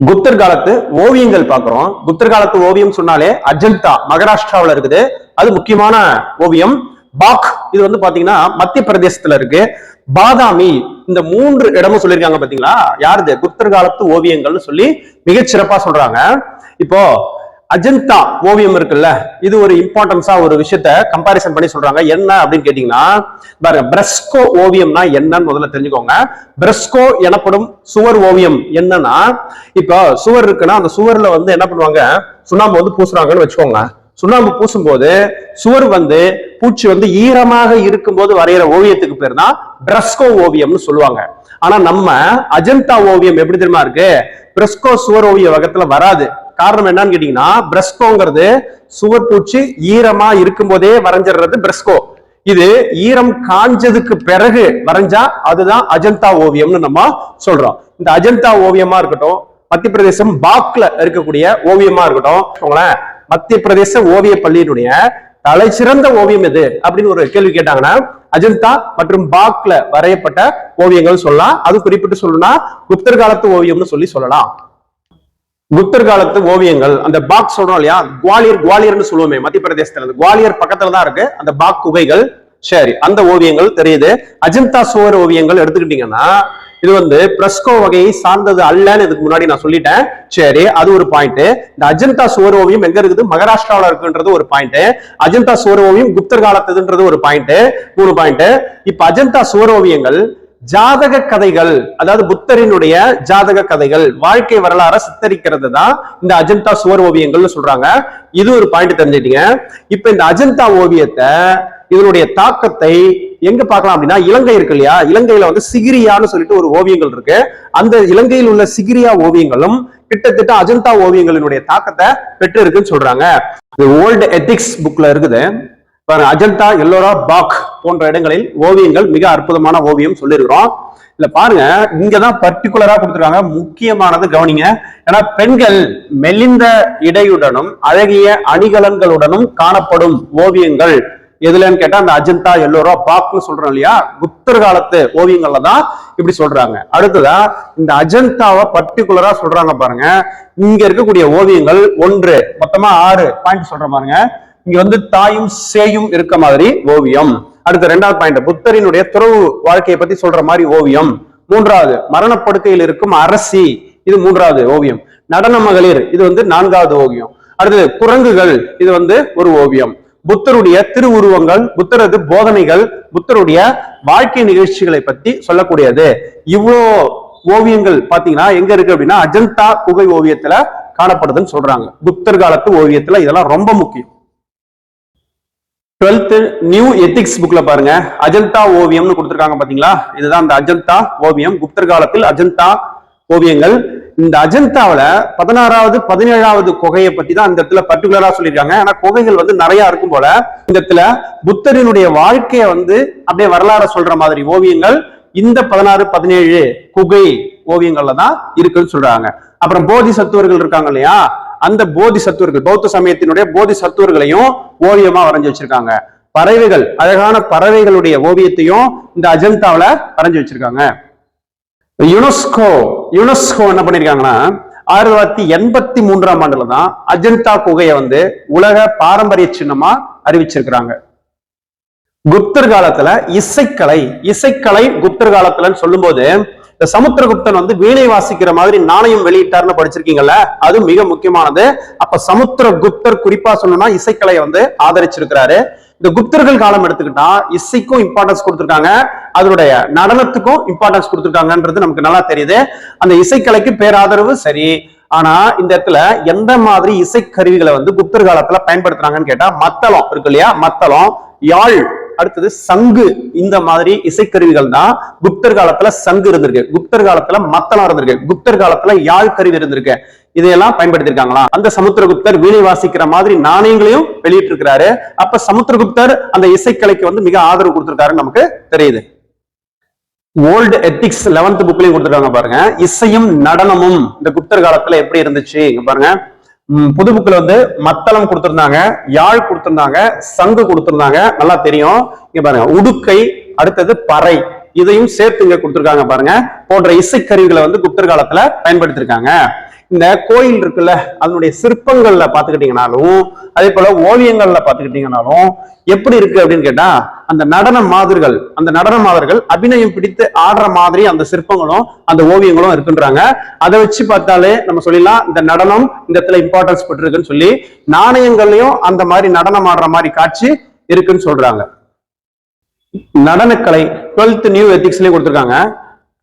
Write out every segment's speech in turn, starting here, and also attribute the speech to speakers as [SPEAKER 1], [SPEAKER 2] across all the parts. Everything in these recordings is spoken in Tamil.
[SPEAKER 1] குப்தர் காலத்து ஓவியங்கள் பார்க்குறோம். குப்தர் காலத்து ஓவியம் சொன்னாலே அஜந்தா மகாராஷ்டிராவில் இருக்குது. அது முக்கியமான ஓவியம். பாக் இது வந்து பாத்தீங்கன்னா மத்திய பிரதேசத்துல இருக்கு. பாதாமி இந்த மூன்று இடமும் சொல்லியிருக்காங்க பாத்தீங்களா? யாருது? குப்தர் காலத்து ஓவியங்கள்னு சொல்லி மிகச்சிறப்பா சொல்றாங்க. இப்போ அஜந்தா ஓவியம் இருக்குல்ல? இது ஒரு இம்பார்ட்டன்ஸா ஒரு விஷயத்த கம்பாரிசன் பண்ணி சொல்றாங்க. என்ன அப்படின்னு கேட்டீங்கன்னா பாருங்க பிரஸ்கோ ஓவியம்னா என்னன்னு முதல்ல தெரிஞ்சுக்கோங்க. பிரஸ்கோ எனப்படும் சுவர் ஓவியம். என்னன்னா இப்போ சுவர் இருக்குன்னா அந்த சுவர்ல வந்து என்ன பண்ணுவாங்க? சுண்ணாம்பு வந்து பூசுறாங்கன்னு வச்சுக்கோங்க. சுண்ணாம்பு பூசும்போது சுவர் வந்து பூச்சி வந்து ஈரமாக இருக்கும்போது வரைகிற ஓவியத்துக்கு பேர் தான் பிரஸ்கோ ஓவியம்னு சொல்லுவாங்க. ஆனா நம்ம அஜந்தா ஓவியம் எப்படி தெரியுமா இருக்கு? பிரஸ்கோ சுவர் ஓவிய வகத்துல வராது. காரணம் என்னன்னு கேட்டீங்கன்னா பிரஸ்கோங்கிறது சுவர் பூச்சி ஈரமா இருக்கும்போதே வரைஞ்சிடுறது பிரஸ்கோ. இது ஈரம் காஞ்சதுக்கு பிறகு வரைஞ்சா அதுதான் அஜந்தா ஓவியம்னு நம்ம சொல்றோம். இந்த அஜந்தா ஓவியமா இருக்கட்டும் மத்திய பிரதேசம் பாக்ல இருக்கக்கூடிய ஓவியமா இருக்கட்டும் மத்திய பிரதேச ஓவிய பள்ளியினுடைய தலை சிறந்த ஓவியம் எது? அப்படின்னு ஒரு கேள்வி கேட்டாங்கன்னா அஜந்தா மற்றும் பாக்ல வரையப்பட்ட ஓவியங்கள் சொல்லலாம். அது குறிப்பிட்டு சொல்லணும்னா குப்தர் காலத்து ஓவியம்னு சொல்லி சொல்லலாம். குப்தர் காலத்து ஓவியங்கள் அந்த பாக் சொல்றோம் இல்லையா? குவாலியர் குவாலியர்னு சொல்லுவோமே மத்திய பிரதேசத்துல. இருந்து குவாலியர் பக்கத்துல தான் இருக்கு. அந்த பாக் குகைகள் சரி அந்த ஓவியங்கள் தெரியுது. அஜந்தா சுவர் ஓவியங்கள் எடுத்துக்கிட்டீங்கன்னா இது வந்து பிரஸ்கோ வகையை சார்ந்தது அல்லன்னு இதுக்கு முன்னாடி நான் சொல்லிட்டேன். சரி அது ஒரு பாயிண்ட் இந்த அஜந்தா சுவர் ஓவியம் எங்க இருக்குது? மகாராஷ்டிராவில் இருக்குன்றது ஒரு பாயிண்ட் அஜந்தா சுவர் ஓவியம் குப்தர் காலத்துன்றது ஒரு பாயிண்ட் மூணு பாயிண்ட் இப்ப அஜந்தா சுவர் ஓவியங்கள் ஜாதக கதைகள் அதாவது புத்தரினுடைய ஜாதக கதைகள் வாழ்க்கை வரலாற சித்தரிக்கிறது தான் இந்த அஜந்தா சுவர் ஓவியங்கள்னு சொல்றாங்க. இது ஒரு பாயிண்ட் தெரிஞ்சுட்டீங்க இப்ப இந்த அஜந்தா ஓவியத்தை இதனுடைய தாக்கத்தை எங்க பார்க்கலாம் அப்படின்னா இலங்கை இருக்கு இல்லையா? இலங்கையில வந்து சிகிரியான்னு சொல்லிட்டு ஒரு ஓவியங்கள் இருக்கு. அந்த இலங்கையில் உள்ள சிகிரியா ஓவியங்களும் கிட்டத்தட்ட அஜந்தா ஓவியங்களினுடைய தாக்கத்தை பெற்று இருக்குன்னு சொல்றாங்க ஓல்டு எத்திக்ஸ் புக்ல இருக்குது. பாருங்க அஜந்தா எல்லோரா பாக் போன்ற இடங்களில் ஓவியங்கள் மிக அற்புதமான ஓவியம் சொல்லியிருக்கிறோம். இல்ல பாருங்க இங்கதான் பர்டிகுலரா கொடுத்துருக்காங்க. முக்கியமானது கவனிங்க. ஏன்னா பெண்கள் மெலிந்த இடையுடனும் அழகிய அணிகலன்களுடனும் காணப்படும் ஓவியங்கள். எதுலன்னு கேட்டா அந்த அஜந்தா எல்லோரா பாக்னு சொல்றோம் இல்லையா? குப்தர் காலத்து ஓவியங்கள்ல தான் இப்படி சொல்றாங்க. அடுத்ததா இந்த அஜந்தாவை பர்டிகுலரா சொல்றாங்க பாருங்க. இங்க இருக்கக்கூடிய ஓவியங்கள் ஒன்று மொத்தமா ஆறு பாயிண்ட் சொல்ற பாருங்க. இங்க வந்து தாயும் சேயும் இருக்க மாதிரி ஓவியம். அடுத்த ரெண்டாவது பாயிண்ட் புத்தரினுடைய துறவு வாழ்க்கையை பத்தி சொல்ற மாதிரி ஓவியம். மூன்றாவது மரணப்படுக்கையில் இருக்கும் அரசி. இது மூன்றாவது ஓவியம். நடன மகளிர் இது வந்து நான்காவது ஓவியம். அடுத்தது குரங்குகள் இது வந்து ஒரு ஓவியம். புத்தருடைய திருவுருவங்கள் புத்தரது போதனைகள் புத்தருடைய வாழ்க்கை நிகழ்ச்சிகளை பத்தி சொல்லக்கூடியது. இவ்வளோ ஓவியங்கள் பாத்தீங்கன்னா எங்க இருக்கு அப்படின்னா அஜந்தா குகை ஓவியத்துல காணப்படுதுன்னு சொல்றாங்க. புத்தர் காலத்து ஓவியத்துல இதெல்லாம் ரொம்ப முக்கியம். டுவெல்த் நியூ எத்திக்ஸ் புக்ல பாருங்க. அஜந்தா ஓவியம்னு கொடுத்துருக்காங்க பாத்தீங்களா? இதுதான் அந்த அஜந்தா ஓவியம். குப்தர் காலத்தில் அஜந்தா ஓவியங்கள் இந்த அஜந்தாவில் பதினாறாவது பதினேழாவது குகையை பத்தி தான் இந்த இடத்துல பர்டிகுலரா சொல்லியிருக்காங்க. ஆனா குகைகள் வந்து நிறைய இருக்கும் போல. இந்த இடத்துல புத்தரினுடைய வாழ்க்கையை வந்து அப்படியே வரலாறு சொல்ற மாதிரி ஓவியங்கள் இந்த பதினாறு பதினேழு குகை ஓவியங்கள்ல தான் இருக்குன்னு சொல்றாங்க. அப்புறம் போதி சத்துவர்கள் இருக்காங்க இல்லையா? அந்த போதி சத்துவர்கள் பௌத்த சமயத்தினுடைய போதி சத்துவர்களையும் ஓவியமா வரைஞ்சு வச்சிருக்காங்க. பறவைகள் அழகான பறவைகளுடைய ஓவியத்தையும் இந்த அஜந்தாவில வரைஞ்சு வச்சிருக்காங்க. யுனெஸ்கோ யுனெஸ்கோ என்ன பண்ணிருக்காங்கன்னா ஆயிரத்தி தொள்ளாயிரத்தி எண்பத்தி மூன்றாம் ஆண்டுல தான் அஜந்தா குகையை வந்து உலக பாரம்பரிய சின்னமா அறிவிச்சிருக்கிறாங்க. குப்தர் காலத்துல இசைக்கலை இசைக்கலை குப்தர் காலத்துலன்னு சொல்லும்போது இந்த சமுத்திரகுப்தன் வந்து வீணை வாசிக்கிற மாதிரி நாணயம் வெளியிட்டார்னு படிச்சிருக்கீங்கல்ல அது மிக முக்கியமானது. அப்ப சமுத்திரகுப்தர் குறிப்பா சொல்லணும்னா இசைக்கலையை வந்து ஆதரிச்சிருக்கிறாரு. இந்த குப்தர்கள் காலம் எடுத்துக்கிட்டா இசைக்கும் இம்பார்ட்டன்ஸ் கொடுத்துருக்காங்க. அதனுடைய நடனத்துக்கும் இம்பார்ட்டன்ஸ் கொடுத்துருக்காங்கன்றது நமக்கு நல்லா தெரியுது. அந்த இசைக்கலைக்கு பேராதரவு சரி. ஆனா இந்த இடத்துல எந்த மாதிரி இசைக்கருவிகளை வந்து குப்தர் காலத்துல பயன்படுத்துறாங்கன்னு கேட்டா மத்தளம் இருக்கு இல்லையா? மத்தளம் யாழ் அடுத்தது சங்கு இந்த மாதிரி இசைக்கருவிகள் தான் குப்தர் காலத்துல சங்கு இருந்திருக்கு. குப்தர் காலத்துல மத்தளம் இருந்திருக்கு. குப்தர் காலத்துல யாழ் கருவி இருந்திருக்கு. இதையெல்லாம் பயன்படுத்திருக்காங்களா அந்த சமுத்திரகுப்தர் வீணை வாசிக்கிற மாதிரி நாணயங்களையும் வெளியிட்டு இருக்கிறாரு அப்ப சமுத்திரகுப்தர் அந்த இசைக்கலைக்கு வந்து மிக ஆதரவு கொடுத்திருக்காருன்னு நமக்கு தெரியுது. ஓல்டு எத்திக்ஸ் லெவன்த் புக்லயும் கொடுத்துருக்காங்க பாருங்க. இசையும் நடனமும் இந்த குப்தர் காலத்துல எப்படி இருந்துச்சு? பாருங்க. புது புக்கில் வந்து மத்தளம் கொடுத்துருந்தாங்க யாழ் கொடுத்துருந்தாங்க சங்கு கொடுத்துருந்தாங்க. நல்லா தெரியும். இங்க பாருங்க. உடுக்கை அடுத்தது பறை. இதையும் சேர்த்து இங்க கொடுத்துருக்காங்க பாருங்க. போன்ற இசைக்கருவிகளை வந்து குப்தர் காலத்துல பயன்படுத்திருக்காங்க இந்த கோயில் இருக்குல்ல அதனுடைய சிற்பங்கள்ல பாத்துக்கிட்டீங்கனாலும் அதே போல ஓவியங்கள்ல பாத்துக்கிட்டீங்கனாலும் எப்படி இருக்கு அப்படின்னு கேட்டா அந்த நடன மாதிரிகள் அந்த நடன மாதிரிகள் அபிநயம் பிடித்து ஆடுற மாதிரி அந்த சிற்பங்களும் அந்த ஓவியங்களும் இருக்குன்றாங்க. அதை வச்சு பார்த்தாலே நம்ம சொல்லிடலாம் இந்த நடனம் இந்த இடத்துல இம்பார்ட்டன்ஸ் பெற்றிருக்குன்னு சொல்லி நாணயங்கள்லயும் அந்த மாதிரி நடனம் ஆடுற மாதிரி காட்சி இருக்குன்னு சொல்றாங்க. நடனக்கலை டுவெல்த் நியூ எத்திக்ஸ்லயும் கொடுத்துருக்காங்க.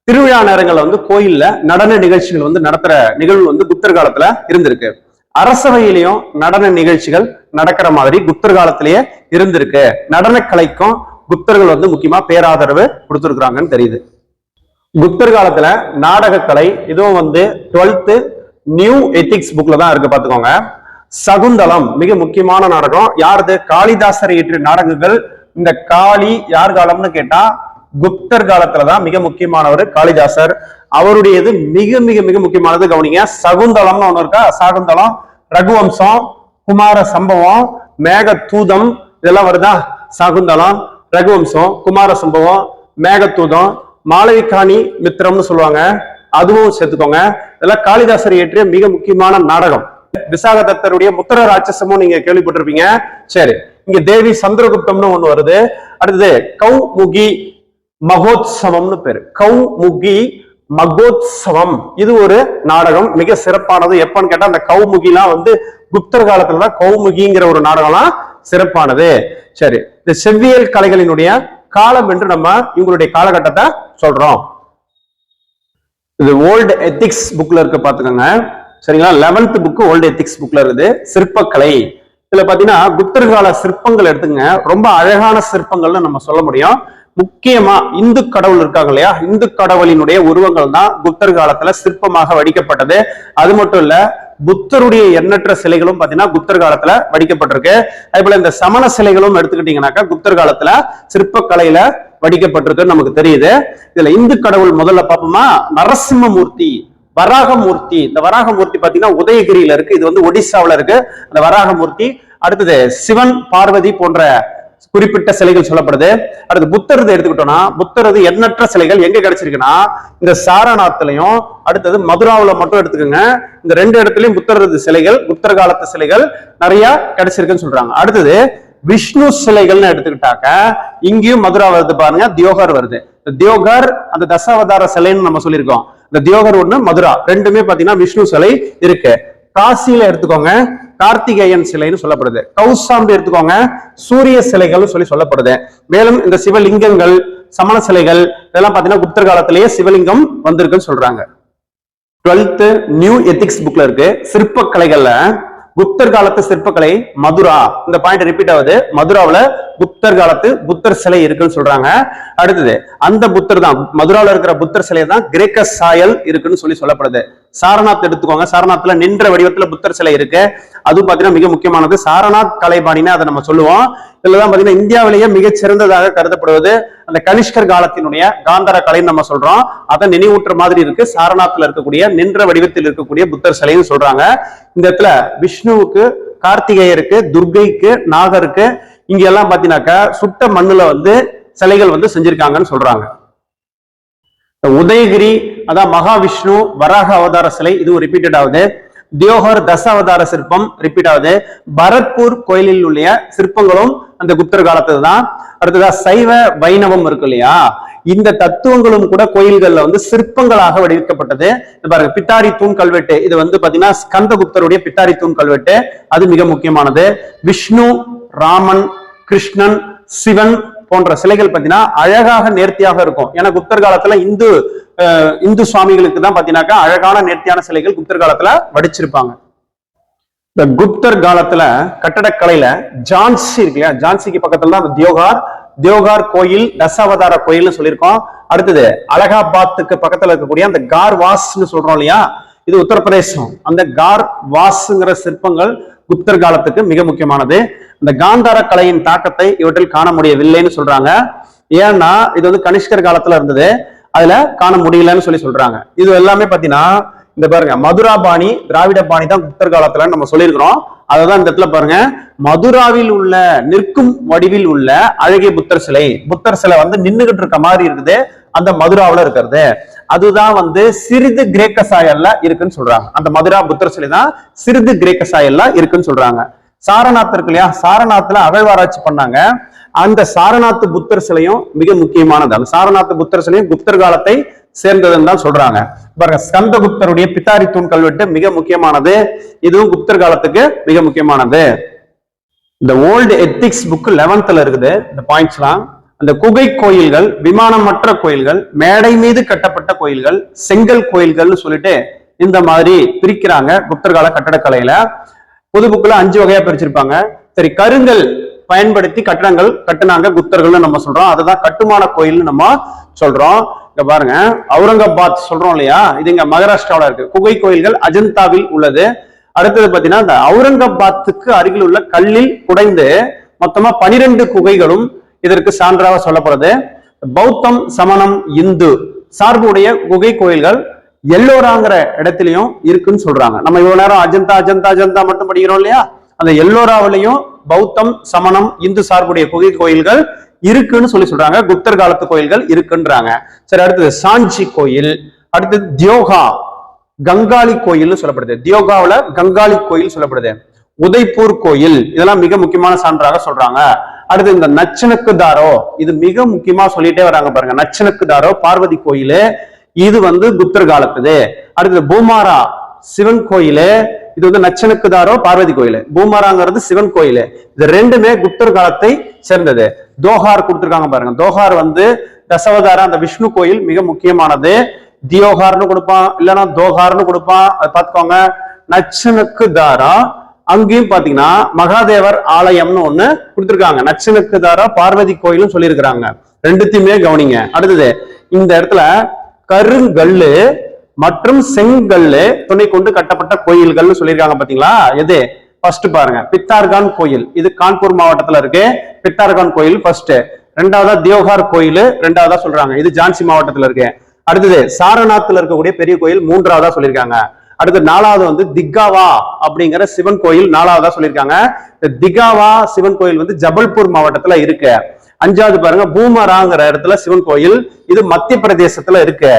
[SPEAKER 1] திருவிழா நேரங்களில் வந்து கோயில்ல நடன நிகழ்ச்சிகள் வந்து நடத்துற நிகழ்வு வந்து புத்தர் காலத்துல இருந்திருக்கு. அரசவையிலையும் நடன நிகழ்ச்சிகள் நடக்கிற மாதிரி குப்தர் காலத்திலேயே இருந்திருக்கு. நடனக்கலைக்கும் குப்தர்கள் வந்து முக்கியமா பேராதரவு கொடுத்துருக்குறாங்கன்னு தெரியுது. குப்தர் காலத்துல நாடகக்கலை இதுவும் வந்து டுவெல்த்து நியூ எத்திக்ஸ் புக்ல தான் இருக்கு பாத்துக்கோங்க. சகுந்தலம் மிக முக்கியமான நாடகம். யாரது காளிதாசர் இயற்றிய நாடகங்கள். இந்த காளி யார் காலம்னு கேட்டா குப்தர் காலத்துலதான் மிக முக்கியமானவர் காளிதாசர். அவருடையது மிக மிக மிக முக்கியமானது கவனிங்க. சகுந்தலம்னு ஒன்று இருக்கா? சகுந்தளம் ரகுவம்சம் குமார சம்பவம் மேக தூதம் இதெல்லாம் வருதா? சகுந்தலம் ரகுவம்சம் குமார சம்பவம் மேகத்தூதம் மாளவிகாணி மித்திரம்னு சொல்லுவாங்க. அதுவும் சேர்த்துக்கோங்க. இதெல்லாம் காளிதாசர் இயற்றிய மிக முக்கியமான நாடகம். விசாகதத்தருடைய முத்திர ராட்சசமும் நீங்க கேள்விப்பட்டிருப்பீங்க. சரி இங்க தேவி சந்திரகுப்தம்னு ஒண்ணு வருது. அடுத்தது கௌமுகி மகோத்சவம்னு பேரு. கௌமுகி மகோத்சவம். இது ஒரு நாடகம் மிக சிறப்பானது. எப்பன்னு கேட்டா அந்த கௌமுகிலாம் வந்து குப்தர் காலத்துல தான் கௌமுகிங்கிற ஒரு நாடகம்லாம் சிறப்பானது. சரி இந்த செவ்வியல் கலைகளினுடைய காலம் என்று நம்ம இவங்களுடைய காலகட்டத்தை சொல்றோம். இது ஓல்டு எத்திக்ஸ் புக்ல இருக்க பாத்துக்கோங்க சரிங்களா? லெவன்த் புக் ஓல்டு எத்திக்ஸ் புக்ல இருக்குது. சிற்பக்கலை. இதுல பாத்தீங்கன்னா குப்தர் கால சிற்பங்கள் எடுத்துங்க ரொம்ப அழகான சிற்பங்கள்னு நம்ம சொல்ல முடியும். முக்கியமா இந்து கடவுள் இருக்காங்க இல்லையா? இந்து கடவுளினுடைய உருவங்கள் தான் குப்தர் காலத்துல சிற்பமாக வடிக்கப்பட்டது. அது மட்டும் இல்ல புத்தருடைய எண்ணற்ற சிலைகளும் பாத்தீங்கன்னா குப்தர் காலத்துல வடிக்கப்பட்டிருக்கு. அதே போல இந்த சமண சிலைகளும் எடுத்துக்கிட்டீங்கன்னாக்கா குப்தர் காலத்துல சிற்பக்கலையில வடிக்கப்பட்டிருக்குன்னு நமக்கு தெரியுது. இதுல இந்து கடவுள் முதல்ல பார்ப்போமா நரசிம்மமூர்த்தி வராகமூர்த்தி. இந்த வராகமூர்த்தி பாத்தீங்கன்னா உதயகிரியில இருக்கு. இது வந்து ஒடிசாவுல இருக்கு. அந்த வராகமூர்த்தி அடுத்தது சிவன் பார்வதி போன்ற குறிப்பிட்ட சிலைகள் சொல்லப்படுது. அடுத்து புத்தரது எடுத்துக்கிட்டோம்னா புத்தரது எண்ணற்ற சிலைகள் எங்க கிடைச்சிருக்குன்னா இந்த சாரநாத்லையும் அடுத்தது மதுராவில் மட்டும் எடுத்துக்கோங்க. இந்த ரெண்டு இடத்துலயும் புத்தரது சிலைகள் புத்தர் காலத்து சிலைகள் நிறைய கிடைச்சிருக்குன்னு சொல்றாங்க. அடுத்தது விஷ்ணு சிலைகள்னு எடுத்துக்கிட்டாக்க இங்கேயும் மதுரா வருது பாருங்க தியோகர் வருது. இந்த தியோகர் அந்த தசாவதார சிலைன்னு நம்ம சொல்லியிருக்கோம். இந்த தியோகர் ஒண்ணு மதுரா. ரெண்டுமே பாத்தீங்கன்னா விஷ்ணு சிலை இருக்கு. காசியில எடுத்துக்கோங்க கார்த்திகேயன் சிலைன்னு சொல்லப்படுது. கௌசாம்பு எடுத்துக்கோங்க சூரிய சிலைகள் சொல்லி சொல்லப்படுது. மேலும் இந்த சிவலிங்கங்கள் சமண சிலைகள் இதெல்லாம் பாத்தீங்கன்னா குப்தர் காலத்திலேயே சிவலிங்கம் வந்திருக்குன்னு சொல்றாங்க. டுவெல்த் நியூ எத்திக்ஸ் புக்ல இருக்கு. சிற்பக்கலைகள்ல குப்தர் காலத்து சிற்பக்கலை மதுரா. இந்த பாயிண்ட் ரிப்பீட் ஆகுது. மதுராவில் குப்தர் காலத்து புத்தர் சிலை இருக்குன்னு சொல்றாங்க. அடுத்தது அந்த புத்தர் தான் மதுராவில் இருக்கிற புத்தர் சிலை தான் கிரேக்க சாயல் இருக்குன்னு சொல்லி சொல்லப்படுது. சாரநாத் எடுத்துக்கோங்க. சாரநாத்ல நின்ற வடிவத்துல புத்தர் சிலை இருக்கு. அதுவும் பாத்தீங்கன்னா மிக முக்கியமானது. சாரநாத் கலைபாணின்னு அதை நம்ம சொல்லுவோம். இதுலதான் பாத்தீங்கன்னா இந்தியாவிலேயே மிகச் சிறந்ததாக கருதப்படுவது அந்த கனிஷ்கர் காலத்தினுடைய காந்தார கலைன்னு நம்ம சொல்றோம். அதை நினைவூற்ற மாதிரி இருக்கு. சாரநாத்ல இருக்கக்கூடிய நின்ற வடிவத்தில் இருக்கக்கூடிய புத்தர் சிலைன்னு சொல்றாங்க. இந்த இடத்துல விஷ்ணுவுக்கு கார்த்திகேயருக்கு துர்கைக்கு நாகருக்கு இங்க எல்லாம் பாத்தீங்கன்னாக்கா சுட்ட மண்ணுல வந்து சிலைகள் வந்து செஞ்சிருக்காங்கன்னு சொல்றாங்க. உதயகிரி அதான் மகாவிஷ்ணு வராக அவதார சிலை இது ரிப்பீட்டட் ஆகுது. தியோகர் தச அவதார சிற்பம் ரிப்பீட் ஆகுது. பரத்பூர் கோயிலில் உள்ள சிற்பங்களும் அந்த குப்தர் காலத்துல தான் அடுத்ததா சைவ வைணவம் இருக்கு இல்லையா? இந்த தத்துவங்களும் கூட கோயில்கள்ல வந்து சிற்பங்களாக வடிவிக்கப்பட்டது. பாருங்க பித்தாரி தூண் கல்வெட்டு. இது வந்து பாத்தீங்கன்னா ஸ்கந்தகுப்தருடைய பித்தாரி தூண் கல்வெட்டு. அது மிக முக்கியமானது. விஷ்ணு ராமன் கிருஷ்ணன் சிவன் போன்ற சிலைகள் பார்த்தீங்கன்னா அழகாக நேர்த்தியாக இருக்கும். ஏன்னா குப்தர் காலத்துல இந்து இந்து சுவாமிகளுக்கு தான் பார்த்தீங்கன்னாக்கா அழகான நேர்த்தியான சிலைகள் குப்தர் காலத்துல வடிச்சிருப்பாங்க. இந்த குப்தர் காலத்துல கட்டடக்கலையில ஜான்சி இருக்கு இல்லையா? ஜான்சிக்கு பக்கத்துல தான் அந்த தியோகார் தியோகார் கோயில் தசாவதார கோயில்னு சொல்லியிருக்கோம். அடுத்தது அலகாபாத்துக்கு பக்கத்துல இருக்கக்கூடிய அந்த கார் வாஸ்ன்னு சொல்றோம் இல்லையா? இது உத்தரப்பிரதேசம். அந்த கார் வாஸ்ங்கிற சிற்பங்கள் குப்தர் காலத்துக்கு மிக முக்கியமானது. இந்த காந்தார கலையின் தாக்கத்தை இவற்றில் காண முடியவில்லைன்னு சொல்றாங்க. ஏன்னா இது வந்து கனிஷ்கர் காலத்துல இருந்தது. அதுல காண முடியலன்னு சொல்லி சொல்றாங்க. இது எல்லாமே பாத்தீங்கன்னா இந்த பாருங்க மதுரா பாணி திராவிட பாணி தான் குப்தர் காலத்துல நம்ம சொல்லியிருக்கிறோம். அததான் இந்த இடத்துல பாருங்க மதுராவில் உள்ள நிற்கும் வடிவில் உள்ள அழகிய புத்தர் சிலை. புத்தர் சிலை வந்து நின்றுகிட்டு இருக்க மாதிரி இருக்குது. அந்த மதுராவில் இருக்கிறது. அதுதான் வந்து சிறிது கிரேக்க சாயல்ல இருக்குன்னு சொல்றாங்க. அந்த மதுரா புத்தர் சிலை தான் சிறிது கிரேக்க சாயல்ல இருக்குன்னு சொல்றாங்க. சாரநாத் இருக்கு இல்லையா? சாரநாத்ல அகழ்வாராய்ச்சி பண்ணாங்க. அந்த சாரநாத் புத்தர் சிலையும் மிக முக்கியமானது. அந்த சாரநாத் புத்தர் சிலையும் குப்தர் காலத்தை சேர்ந்ததுன்னு தான் சொல்றாங்க. பாருங்க ஸ்கந்தகுப்தருடைய பித்தாரி தூண் கல்வெட்டு மிக முக்கியமானது. இதுவும் குப்தர் காலத்துக்கு மிக முக்கியமானது. இந்த ஓல்டு எத்திக்ஸ் புக் லெவன்த்ல இருக்குது. இந்த பாயிண்ட்ஸ்லாம் அந்த குகை கோயில்கள் விமானமற்ற கோயில்கள் மேடை மீது கட்டப்பட்ட கோயில்கள் செங்கல் கோயில்கள்னு சொல்லிட்டு இந்த மாதிரி பிரிக்கிறாங்க குப்தர் கால கட்டடக்கலையில. புது அஞ்சு வகையா பிரிச்சிருப்பாங்க. சரி கருங்கல் பயன்படுத்தி கட்டடங்கள் கட்டுனாங்க குப்தர்கள்னு நம்ம சொல்றோம். அதுதான் கட்டுமான கோயில்னு நம்ம சொல்றோம். இங்க பாருங்க அவுரங்காபாத் சொல்றோம் இல்லையா? இது இங்க மகாராஷ்டிராவில இருக்கு. குகை கோயில்கள் அஜந்தாவில் உள்ளது. அடுத்தது பாத்தீங்கன்னா இந்த அவுரங்காபாத்துக்கு அருகில் உள்ள கல்லில் குடைந்து மொத்தமா பனிரெண்டு குகைகளும் இதற்கு சான்றாக சொல்லப்படுது. பௌத்தம் சமணம் இந்து சார்புடைய குகை கோயில்கள் எல்லோராங்கிற இடத்துலயும் இருக்குன்னு சொல்றாங்க. நம்ம இவ்வளவு நேரம் அஜந்தா அஜந்தா அஜந்தா மட்டும் படிக்கிறோம் இல்லையா? அந்த எல்லோராவிலையும் பௌத்தம் சமணம் இந்து சார்புடைய குகை கோயில்கள் இருக்குன்னு சொல்லி சொல்றாங்க. குப்தர் காலத்து கோயில்கள் இருக்குன்றாங்க. சரி அடுத்தது சாஞ்சி கோயில் அடுத்தது தியோகா கங்காளி கோயில்னு சொல்லப்படுது. தியோகாவுல கங்காளி கோயில் சொல்லப்படுது. உதய்பூர் கோயில் இதெல்லாம் மிக முக்கியமான சான்றாக சொல்றாங்க. அடுத்து இந்த நச்சனுக்கு தாரோ இது மிக முக்கியமா சொல்லிட்டே வராங்க பாருங்க. நச்சனுக்கு தாரோ பார்வதி கோயிலு இது வந்து குப்தர் காலத்துது. அடுத்தது பூமாரா சிவன் கோயிலு இது வந்து நச்சனுக்கு தாரோ பார்வதி கோயில். பூமாராங்கிறது சிவன் கோயில். இது ரெண்டுமே குப்தர் காலத்தை சேர்ந்தது. தோஹார் கொடுத்துருக்காங்க பாருங்க. தோஹார் வந்து தசவதார அந்த விஷ்ணு கோயில் மிக முக்கியமானது. தியோகார்னு கொடுப்பான் இல்லைன்னா தோஹார்னு கொடுப்பான். அது பார்த்துக்கோங்க. நச்சனுக்கு தாரா அங்கேயும் பாத்தீங்கன்னா மகாதேவர் ஆலயம்னு ஒண்ணு கொடுத்துருக்காங்க. நச்சனுக்கு தாரா பார்வதி கோயிலும் சொல்லியிருக்கிறாங்க. ரெண்டுத்தையுமே கவனிங்க. அடுத்தது இந்த இடத்துல கருங்கல்லு மற்றும் செங்கல்லு துணை கொண்டு கட்டப்பட்ட கோயில்கள்னு சொல்லியிருக்காங்க பாத்தீங்களா? எது? ஃபர்ஸ்ட் பாருங்க. பித்தார்கான் கோயில். இது கான்பூர் மாவட்டத்துல இருக்கு. பித்தார்கான் கோயில் ஃபர்ஸ்ட் ரெண்டாவதா தியோகார் கோயில் ரெண்டாவதா சொல்றாங்க. இது ஜான்சி மாவட்டத்துல இருக்கு. அடுத்தது சாரநாத்ல இருக்கக்கூடிய பெரிய கோயில் மூன்றாவதா சொல்லியிருக்காங்க. அடுத்து நாலாவது வந்து திகாவா அப்படிங்கிற சிவன் கோயில் நாலாவதா சொல்லியிருக்காங்க. இந்த திகாவா சிவன் கோயில் வந்து ஜபல்பூர் மாவட்டத்துல இருக்கு. அஞ்சாவது பாருங்க பூமராங்கிற இடத்துல சிவன் கோயில் இது மத்திய பிரதேசத்துல இருக்கு.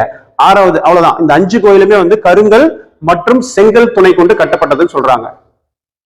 [SPEAKER 1] ஆறாவது அவ்வளவுதான். இந்த அஞ்சு கோயிலுமே வந்து கருங்கல் மற்றும் செங்கல் துணை கொண்டு கட்டப்பட்டதுன்னு சொல்றாங்க.